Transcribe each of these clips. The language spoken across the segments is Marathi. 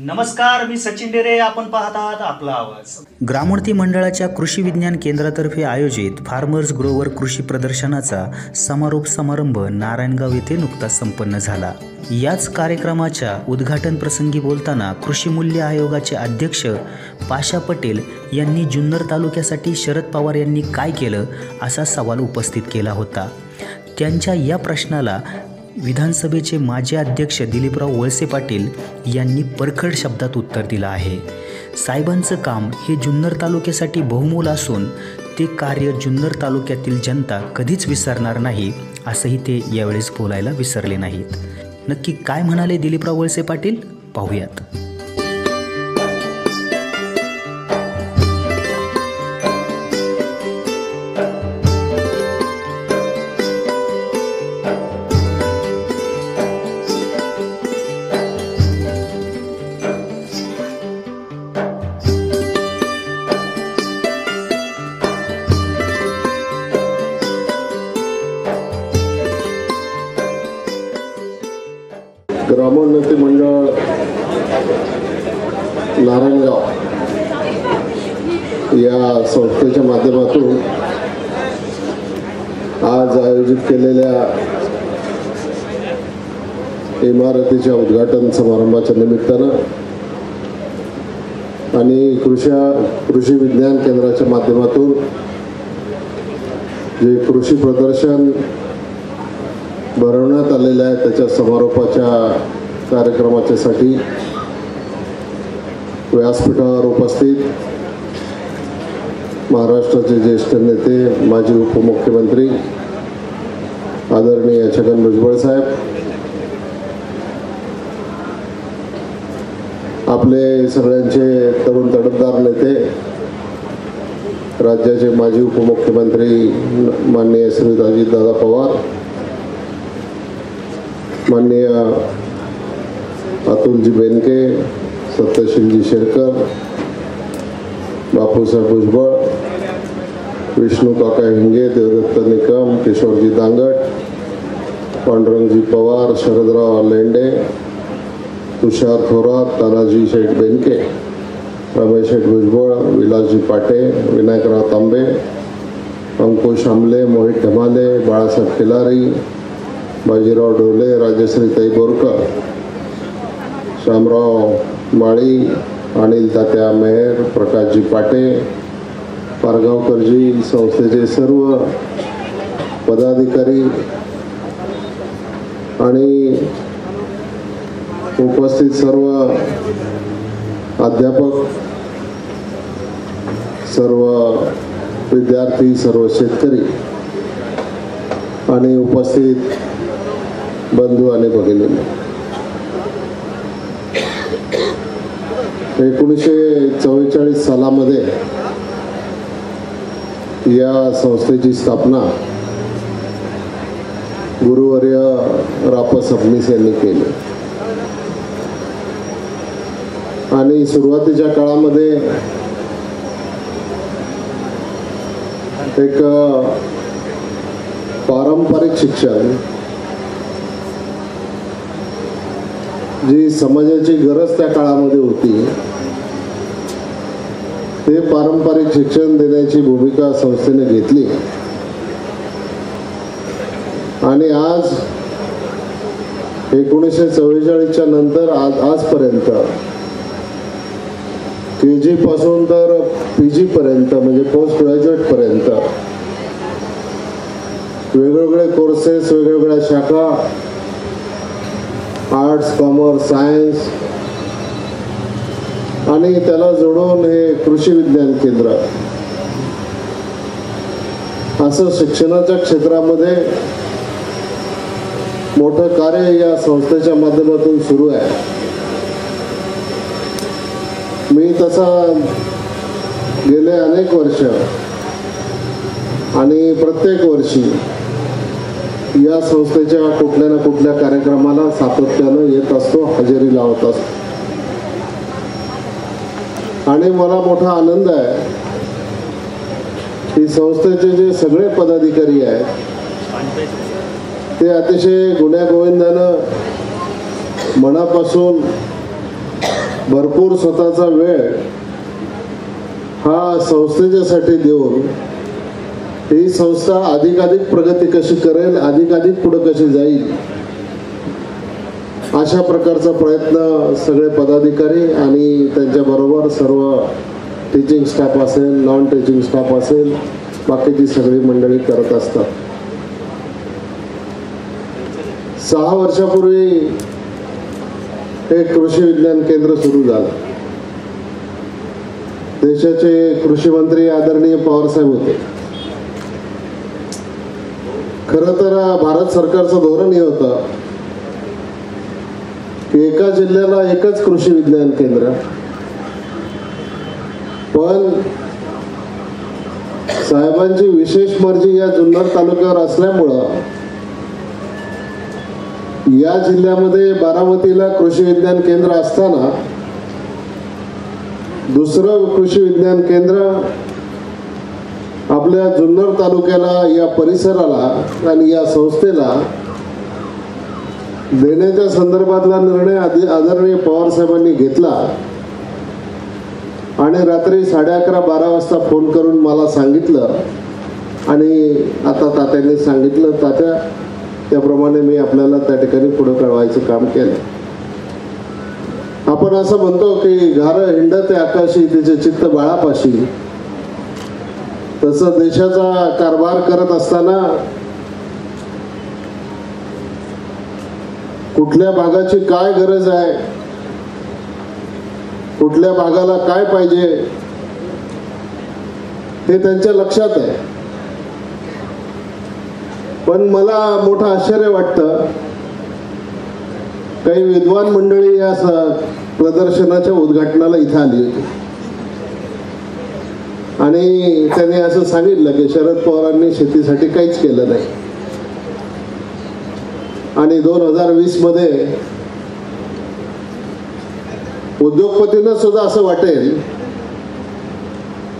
नमस्कार मी सचिन डेरे आपण पाहत आहात आपला आवाज. ग्रामोन्नती मंडळाच्या कृषी विज्ञान केंद्रातर्फे आयोजित फार्मर्स ग्रोवर कृषी प्रदर्शनाचा समारोप समारंभ नारायणगाव येथे नुकताच संपन्न झाला. याच कार्यक्रमाच्या उद्घाटन प्रसंगी बोलताना कृषी मूल्य आयोगाचे अध्यक्ष पाशा पटेल यांनी जुन्नर तालुक्यासाठी शरद पवार यांनी काय केलं असा सवाल उपस्थित केला होता. त्यांच्या या प्रश्नाला विधानसभेचे माजी अध्यक्ष दिलीपराव वळसे पाटील यांनी परखड शब्दात उत्तर दिलं आहे. साहेबांचं काम हे जुन्नर तालुक्यासाठी बहुमोल असून ते कार्य जुन्नर तालुक्यातील जनता कधीच विसरणार नाही असंही ते यावेळेस बोलायला विसरले नाहीत. नक्की काय म्हणाले दिलीपराव वळसे पाटील? पाहूयात. इमारतीच्या उद्घाटन समारंभाच्या निमित्तानं आणि कृषी कृषी विज्ञान केंद्राच्या माध्यमातून जे कृषी प्रदर्शन भरवण्यात आलेलं आहे त्याच्या समारोपाच्या कार्यक्रमाच्यासाठी व्यासपीठावर उपस्थित महाराष्ट्राचे ज्येष्ठ नेते माजी उपमुख्यमंत्री आदरणीय छगन भुजबळ साहेब आपले सगळ्यांचे तरुण तडफदार नेते राज्याचे माजी उपमुख्यमंत्री माननीय श्री अजितदादा पवार माननीय अतुलजी बेनके सत्यशीलजी शेरकर बापूसाहेब भुजबळ विष्णू काका हिंगे देवदत्त निकम किशोरजी दांगट पांडुरंगजी पवार शरदराव लेंडे तुषार थोरात तानाजी शेठ बेनके रमेश शेठ भुजबळ विलासजी पाटे विनायकराव तांबे अंकुश आमले मोहित ढमाले बाळासाहेब खिलारी बाजीराव ढोले राजश्रीताई बोरकर श्यामराव माळी अनिल तात्या मेहर प्रकाशजी पाटे पारगावकरजी संस्थेचे सर्व पदाधिकारी आणि उपस्थित सर्व अध्यापक सर्व विद्यार्थी सर्व शेतकरी आणि उपस्थित बंधू आणि भगिनी एकोणीसशे चव्वेचाळीस सालामध्ये या संस्थेची स्थापना गुरुवर्य राप सबनीस यांनी केले. आणि सुरुवातीच्या काळामध्ये एक पारंपरिक शिक्षण जी समाजाची गरज त्या काळामध्ये होती ते पारंपरिक शिक्षण देण्याची भूमिका संस्थेने घेतली. आणि आज एकोणीसशे चव्वेचाळीसच्या नंतर आज आजपर्यंत के जी पासून तर पी जी पर्यंत म्हणजे पोस्ट ग्रॅज्युएट पर्यंत वेगवेगळे कोर्सेस वेगवेगळ्या शाखा आर्ट्स कॉमर्स सायन्स आणि त्याला जोडून हे कृषी विज्ञान केंद्र. असं शिक्षणाच्या क्षेत्रामध्ये मोठं कार्य या संस्थेच्या माध्यमातून सुरू आहे. मी तसा गेले अनेक वर्ष आणि प्रत्येक वर्षी या संस्थेच्या कुठल्या ना कुठल्या कार्यक्रमाला सातत्यानं येत असतो हजेरी लावत असतो. आणि मला मोठा आनंद आहे की संस्थेचे जे सगळे पदाधिकारी आहेत ते अतिशय गुण्यागोविंदानं मनापासून भरपूर स्वतःचा वेळ हा संस्थेच्यासाठी देऊन ही संस्था अधिकाधिक प्रगती कशी करेल अधिकाधिक पुढे कशी जाईल अशा प्रकारचा प्रयत्न सगळे पदाधिकारी आणि त्यांच्याबरोबर सर्व टीचिंग स्टाफ असेल नॉन टीचिंग स्टाफ असेल बाकीची सगळी मंडळी करत असतात. सहा वर्षापूर्वी हे कृषी विज्ञान केंद्र सुरू झालं. देशाचे कृषी मंत्री आदरणीय पवारसाहेब होते. खर तर भारत सरकारचं धोरण हे होतं की एका जिल्ह्याला एकच कृषी विज्ञान केंद्र. पण साहेबांची विशेष मर्जी या जुन्नर तालुक्यावर असल्यामुळं या जिल्ह्यामध्ये बारामतीला कृषी विज्ञान केंद्र असताना दुसरं कृषी विज्ञान केंद्र आपल्या जुन्नर तालुक्याला या परिसराला आणि या संस्थेला देण्याच्या संदर्भातला निर्णय आधी आदरणीय पवार साहेबांनी घेतला. आणि रात्री साडे अकरा बारा वाजता फोन करून मला सांगितलं. आणि आता तात्यांनी सांगितलं तात्या त्याप्रमाणे मी आपल्याला त्या ठिकाणी पुढे कळवायचं काम केलं. आपण असं म्हणतो की घार हिंडते आकाशी तिचे चित्त बाळापाशी. तसं देशाचा कारभार करत असताना कुठल्या भागाची काय गरज आहे? कुठल्या भागाला काय पाहिजे? हे त्यांच्या लक्षात आहे. पण मला मोठं आश्चर्य वाटतं. काही विद्वान मंडळी या प्रदर्शनाच्या उद्घाटनाला इथं आली होती. आणि त्यांनी असं सांगितलं की शरद पवारांनी शेतीसाठी काहीच केलं नाही. आणि दोन हजार वीसमध्ये उद्योगपतींना सुद्धा असं वाटेल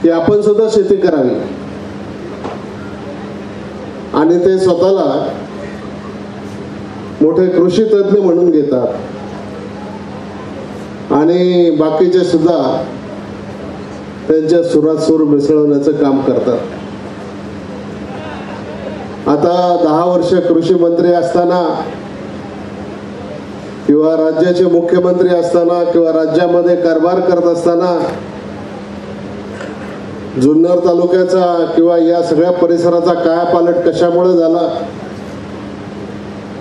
की आपण सुद्धा शेती करावी. आणि ते स्वतःला मोठे कृषी तज्ज्ञ म्हणून घेतात. आणि बाकीचे सुद्धा त्यांच्या सुरात सूर मिसळवण्याचं काम करतात. आता दहा वर्ष कृषी मंत्री असताना किंवा राज्याचे मुख्यमंत्री असताना किंवा राज्यामध्ये कारभार करत असताना जुन्नर तालुक्याचा किंवा या सगळ्या परिसराचा कायापालट कशामुळे झाला?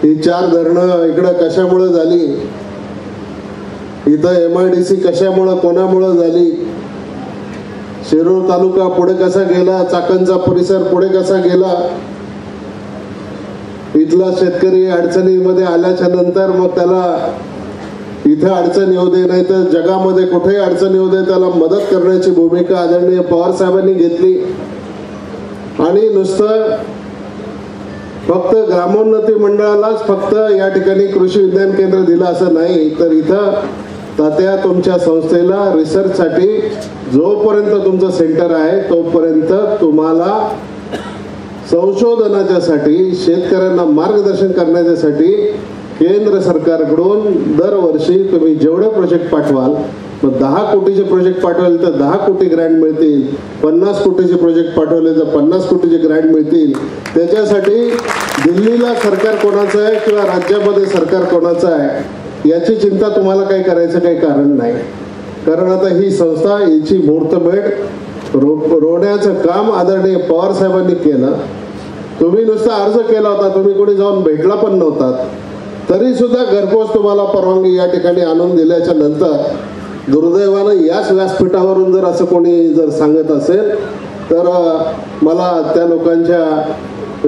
ही चार धरणं इकडं कशामुळे झाली? इथं एम आय डी सी कशामुळं कोणामुळं झाली? शिरूर तालुका पुढे कसा गेला? चाकणचा परिसर पुढे कसा गेला? इथला शेतकरी अडचणीमध्ये आल्याच्यानंतर मग त्याला इथे अडचण येऊ दे नाही तर जगामध्ये कुठेही अडचण येऊ दे त्याला मदत करण्याची भूमिका आदरणीय पवार साहेबांनी घेतली. आणि नुसतं फक्त ग्रामोन्नती मंडळालाच फक्त या ठिकाणी कृषी विज्ञान केंद्र दिलं असं नाही तर इथं तात्या तुमच्या संस्थेला रिसर्चसाठी जोपर्यंत तुमचं सेंटर आहे तोपर्यंत तुम्हाला संशोधनाच्यासाठी शेतकऱ्यांना मार्गदर्शन करण्याच्यासाठी केंद्र सरकारकडून दरवर्षी तुम्ही जेवढे प्रोजेक्ट पाठवाल मग दहा कोटीचे प्रोजेक्ट पाठवले तर दहा कोटी ग्रँट मिळतील. पन्नास कोटीचे प्रोजेक्ट पाठवले तर पन्नास कोटीचे ग्रँट मिळतील. त्याच्यासाठी दिल्लीला सरकार कोणाचं आहे किंवा राज्यामध्ये सरकार कोणाचं आहे याची चिंता तुम्हाला काही करायचं काही कारण नाही. कारण आता ही संस्था याची मुहूर्तमेढ रो रोवण्याचं काम आदरणीय पवार साहेबांनी केलं. तुम्ही नुसता अर्ज केला होता तुम्ही कुठे जाऊन भेटला पण नव्हता. तरी सुद्धा घरपोच तुम्हाला परवानगी या ठिकाणी आणून दिल्याच्या नंतर दुर्दैवानं याच व्यासपीठावरून जर असं कोणी जर सांगत असेल तर मला त्या लोकांच्या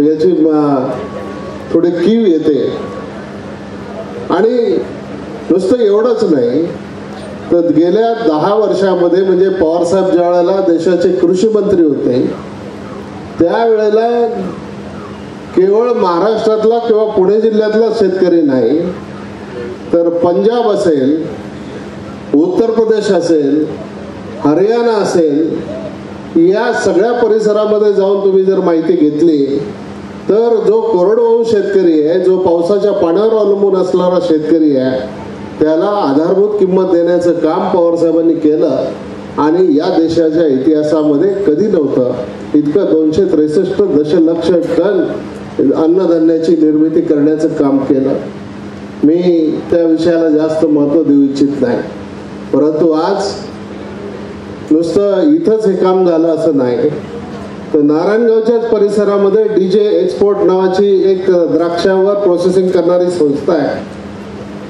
याची थोडी कीव येते. आणि नुसतं एवढंच नाही तर गेल्या दहा वर्षामध्ये म्हणजे पवारसाहेब ज्या वेळेला देशाचे कृषी मंत्री होते त्यावेळेला केवळ महाराष्ट्रातला किंवा पुणे जिल्ह्यातला शेतकरी नाही तर पंजाब असेल उत्तर प्रदेश असेल हरियाणा असेल या सगळ्या परिसरामध्ये जाऊन तुम्ही जर माहिती घेतली तर जो कोरडवाहू शेतकरी आहे जो पावसाच्या पाण्यावर अवलंबून असणारा शेतकरी आहे त्याला आधारभूत किंमत देण्याचं काम पवारसाहेबांनी केलं आणि या देशाच्या इतिहासामध्ये कधी नव्हतं. इतकं दोनशे त्रेसष्ट दशलक्ष टन अन्नधान्याची निर्मिती करण्याचं काम केलं. मी त्या विषयाला जास्त महत्त्व देऊ इच्छित नाही. परंतु आज नुसतं इथंच हे काम झालं असं नाही. तर नारायणगावच्याच परिसरामध्ये डी जे एक्सपोर्ट नावाची एक द्राक्षावर प्रोसेसिंग करणारी संस्था आहे.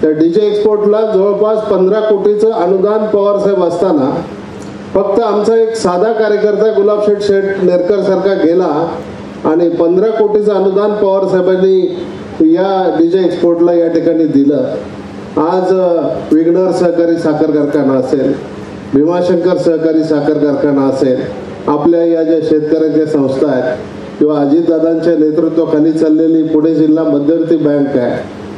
त्या डी जे एक्सपोर्टला जवळपास पंधरा कोटीचं अनुदान पवारसाहेब असताना फक्त आमचा एक साधा कार्यकर्ता गुलाबशेठ शेठ नेरकर सारखा गेला. आणि पंधरा कोटीचं अनुदान पवार साहेबांनी या डीजे एक्सपोर्टला या ठिकाणी दिलं. आज विघ्नर सहकारी साखर कारखाना असेल भीमाशंकर सहकारी साखर कारखाना असेल आपल्या या ज्या शेतकऱ्यांच्या संस्था आहेत किंवा अजितदादांच्या नेतृत्वाखाली चाललेली पुणे जिल्हा मध्यवर्ती बँक आहे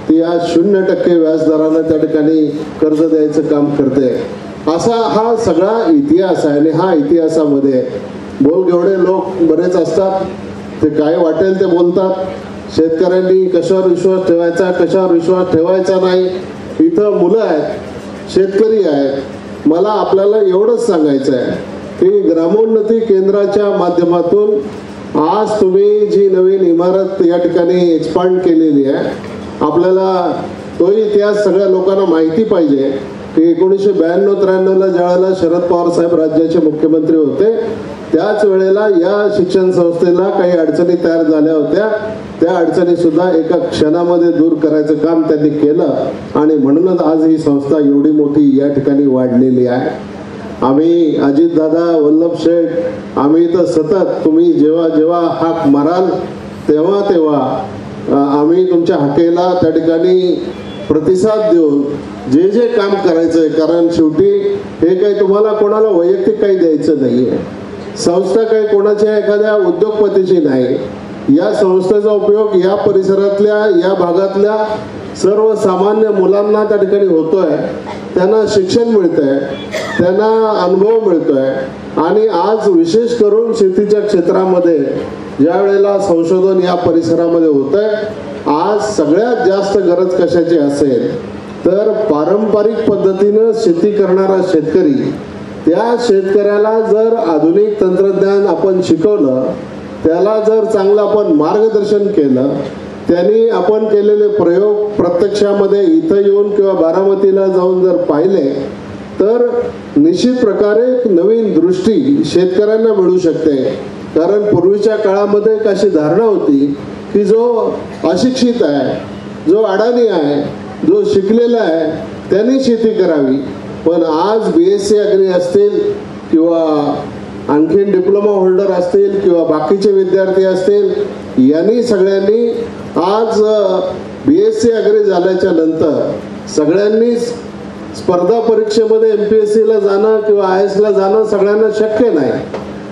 ती आज शून्य टक्के व्याजदरानं त्या ठिकाणी कर्ज द्यायचं काम करते. असा हा सगळा इतिहास आहे आणि हा इतिहासामध्ये बोलगेवढे लोक बरेच असतात. ते काय वाटेल ते बोलतात. शेतकऱ्यांनी कशावर विश्वास ठेवायचा कशावर विश्वास ठेवायचा नाही. इथं मुलं आहेत शेतकरी आहेत. मला आपल्याला एवढंच सांगायचं आहे की ग्रामोन्नती केंद्राच्या माध्यमातून आज तुम्ही जी नवीन इमारत या ठिकाणी एक्सपांड केलेली आहे आपल्याला तोही इतिहास सगळ्या लोकांना माहिती पाहिजे. की एकोणीसशे ब्याण्णव त्र्याण्णवला ज्यावेळेला शरद पवार साहेब राज्याचे मुख्यमंत्री होते त्याच वेळेला या शिक्षण संस्थेला काही अडचणी तयार झाल्या होत्या. त्या अडचणी सुद्धा एका क्षणामध्ये दूर करायचं काम त्यांनी केलं आणि म्हणूनच आज ही संस्था एवढी मोठी या ठिकाणी वाढलेली आहे. आम्ही अजितदादा वल्लभ शेठ आम्ही तर सतत तुम्ही जेव्हा जेव्हा हाक माराल तेव्हा तेव्हा आम्ही तुमच्या हाकेला त्या ठिकाणी प्रतिसाद देऊन जे जे काम करायचंय कारण शेवटी हे काही तुम्हाला कोणाला वैयक्तिक काही द्यायचं नाहीये. संस्था काही कोणाच्या एखाद्या उद्योगपतीची नाही. या संस्थेचा उपयोग या परिसरातल्या या भागातल्या सर्वसामान्य मुलांना त्या ठिकाणी होतोय. त्यांना शिक्षण मिळतंय. त्यांना अनुभव मिळतोय. आणि आज विशेष करून शेतीच्या क्षेत्रामध्ये ज्या वेळेला संशोधन या परिसरामध्ये होत आहे आज सगळ्यात जास्त गरज कशाची असेल? तर पारंपरिक पद्धतीनं शेती करणारा शेतकरी त्या शेतकऱ्याला जर आधुनिक तंत्रज्ञान आपण शिकवलं त्याला जर चांगलं आपण मार्गदर्शन केलं त्यांनी आपण केलेले प्रयोग प्रत्यक्षामध्ये इथं येऊन किंवा बारामतीला जाऊन जर पाहिले तर निश्चित प्रकारे एक नवीन दृष्टी शेतकऱ्यांना मिळू शकते. कारण पूर्वीच्या काळामध्ये एक अशी धारणा होती की जो अशिक्षित आहे जो अडाणी आहे जो शिकलेला आहे त्यांनी शेती करावी. पण आज बी एस सी अग्री असतील किंवा आणखीन डिप्लोमा होल्डर असतील किंवा बाकीचे विद्यार्थी असतील यांनी सगळ्यांनी आज बी एस सी अग्री झाल्याच्यानंतर सगळ्यांनीच स्पर्धा परीक्षेमध्ये एम पी एस सीला जाणं किंवा आय एसला जाणं सगळ्यांना शक्य नाही.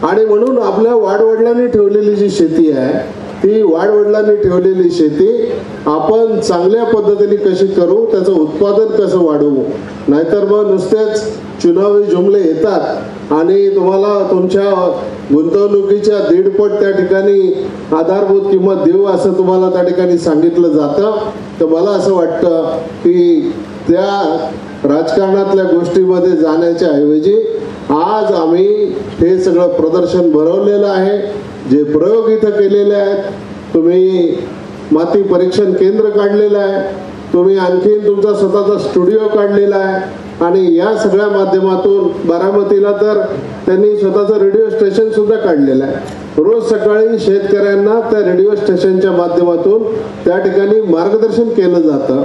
आणि म्हणून आपल्या वाडवडिलांनी ठेवलेली जी शेती आहे ती वाडवडिलांनी ठेवलेली शेती आपण चांगल्या पद्धतीने कशी करू त्याचं उत्पादन कसं वाढवू? नाहीतर मग नुसतेच चुनावी जुमले येतात आणि तुम्हाला तुमच्या गुंतवणुकीच्या दीडपट त्या ठिकाणी आधारभूत किंमत देऊ असं तुम्हाला त्या ठिकाणी सांगितलं जातं. तर मला असं वाटतं की त्या राजकारणातल्या गोष्टीमध्ये जाण्याच्या ऐवजी आज आम्ही हे सगळं प्रदर्शन भरवलेलं आहे. जे प्रयोग इथं केलेले आहेत तुम्ही माती परीक्षण केंद्र काढलेलं आहे तुम्ही आणखीन तुमचा स्वतःचा स्टुडिओ काढलेला आहे आणि या सगळ्या माध्यमातून बारामतीला तर त्यांनी स्वतःचं रेडिओ स्टेशन सुद्धा काढलेलं आहे. रोज सकाळी शेतकऱ्यांना त्या रेडिओ स्टेशनच्या माध्यमातून त्या ठिकाणी मार्गदर्शन केलं जातं.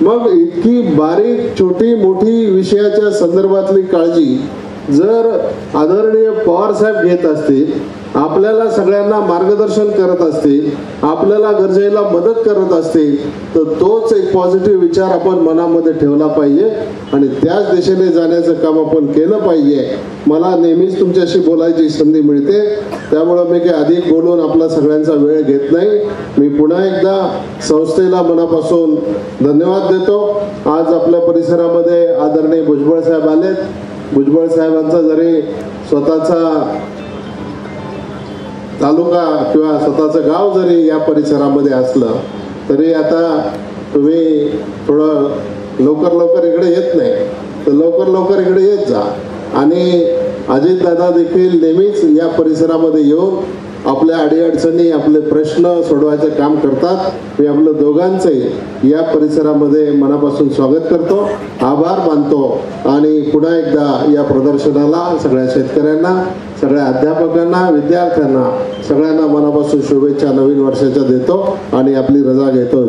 मग इतकी बारीक छोटी मोठी विषयाच्या संदर्भातली काळजी जर आदरणीय पवार साहेब घेत असतील आपल्याला सगळ्यांना मार्गदर्शन करत असतील आपल्याला गरजेला मदत करत असतील तर तोच एक पॉझिटिव्ह विचार आपण मनामध्ये ठेवला पाहिजे आणि त्याच दिशेने जाण्याचं काम आपण केलं पाहिजे. मला नेहमीच तुमच्याशी बोलायची संधी मिळते. त्यामुळं मी काही अधिक बोलून आपला सगळ्यांचा वेळ घेत नाही. मी पुन्हा एकदा संस्थेला मनापासून धन्यवाद देतो. आज आपल्या परिसरामध्ये आदरणीय भुजबळ साहेब आलेत. भुजबळ साहेबांचा जरी स्वतःचा तालुका किंवा स्वतःचं गाव जरी या परिसरामध्ये असलं तरी आता तुम्ही थोडं लवकर लवकर इकडे येत नाही. तर लवकर लवकर इकडे येत जा. आणि अजितदादा देखील नेहमीच या परिसरामध्ये येऊन आपल्या अडीअडचणी आपले प्रश्न सोडवायचं काम करतात. मी आपलं दोघांचे या परिसरामध्ये मनापासून स्वागत करतो. आभार मानतो. आणि पुन्हा एकदा या प्रदर्शनाला सगळ्या शेतकऱ्यांना सगळ्या अध्यापकांना विद्यार्थ्यांना सगळ्यांना मनापासून शुभेच्छा नवीन वर्षाच्या देतो आणि आपली रजा घेतो